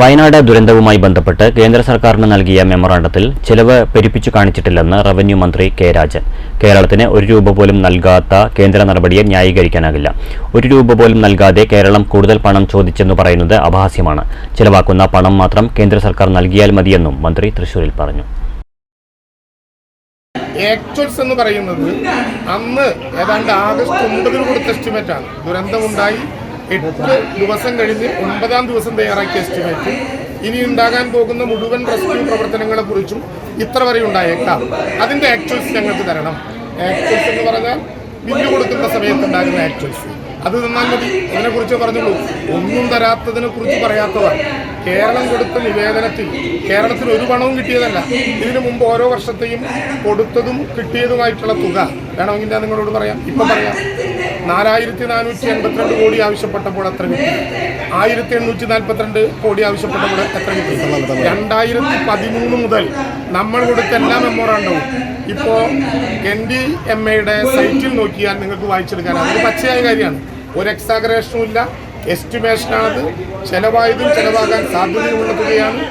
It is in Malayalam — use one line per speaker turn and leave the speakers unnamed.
വയനാട് ദുരന്തവുമായി ബന്ധപ്പെട്ട് കേന്ദ്ര സർക്കാരിന് നൽകിയ മെമ്മറാണ്ടത്തിൽ ചെലവ് പെരുപ്പിച്ചു കാണിച്ചിട്ടില്ലെന്ന് റവന്യൂ മന്ത്രി കെ രാജൻ. കേരളത്തിന് ഒരു രൂപ പോലും നൽകാത്ത കേന്ദ്ര നടപടിയെ ന്യായീകരിക്കാനാകില്ല. ഒരു രൂപ പോലും നൽകാതെ കേരളം കൂടുതൽ പണം ചോദിച്ചെന്ന് പറയുന്നത് അപഹാസ്യമാണ്. ചെലവാക്കുന്ന പണം മാത്രം കേന്ദ്ര സർക്കാർ നൽകിയാൽ മതിയെന്നും മന്ത്രി തൃശൂരിൽ പറഞ്ഞു.
എന്ന് പറയുന്നത് അന്ന് ഏതാണ്ട് ആഗസ്റ്റ് ഒമ്പതിന് കൊടുത്ത എസ്റ്റിമേറ്റ് ആണ്. ദുരന്തമുണ്ടായി. എട്ട് ദിവസം കഴിഞ്ഞ് ഒൻപതാം ദിവസം തയ്യാറാക്കിയ എസ്റ്റിമേറ്റ് ഇനി ഉണ്ടാകാൻ പോകുന്ന മുഴുവൻ റെസ്ക്യൂ പ്രവർത്തനങ്ങളെ കുറിച്ചും ഇത്ര വരെ ഉണ്ടായേക്കാം. അതിന്റെ ആക്ച്വൽസ് ഞങ്ങൾക്ക് തരണം. ആക്ച്വൽസ് എന്ന് പറഞ്ഞാൽ ബില്ല് കൊടുക്കുന്ന സമയത്ത് ഉണ്ടാകുന്ന ആക്ച്വൽസ് അത് തന്നാൽ മതി. അതിനെക്കുറിച്ച് പറഞ്ഞുള്ളൂ. ഒന്നും തരാത്തതിനെ കുറിച്ച് പറയാത്തവർ കേരളം കൊടുത്ത നിവേദനത്തിൽ കേരളത്തിൽ ഒരു പണവും കിട്ടിയതല്ല. ഇതിനു മുമ്പ് ഓരോ വർഷത്തെയും കൊടുത്തതും കിട്ടിയതുമായിട്ടുള്ള തുക. വേണമെങ്കിൽ ഞാൻ നിങ്ങളോട് പറയാം. ഇപ്പം പറയാം. നാലായിരത്തി നാനൂറ്റി എൺപത്തിരണ്ട് കോടി ആവശ്യപ്പെട്ടപ്പോൾ എത്ര കിട്ടി? ആയിരത്തി എണ്ണൂറ്റി നാൽപ്പത്തിരണ്ട് കോടി ആവശ്യപ്പെട്ടപ്പോൾ എത്ര കിട്ടി? രണ്ടായിരത്തി പതിമൂന്ന് മുതൽ നമ്മൾ കൊടുത്ത എല്ലാ മെമ്മോറാണ്ടവും. ഇപ്പോൾ എൻ ഡി എം എയുടെ സൈറ്റിൽ നോക്കിയാൽ നിങ്ങൾക്ക് വായിച്ചെടുക്കാനാണ് അത് പച്ചയായ കാര്യമാണ്. ഒരു എക്സാഗ്രേഷനും ഇല്ല. എസ്റ്റിമേഷനാണത് ചെലവായതും ചെലവാകാൻ സാധ്യതയുള്ള തുകയാണ്.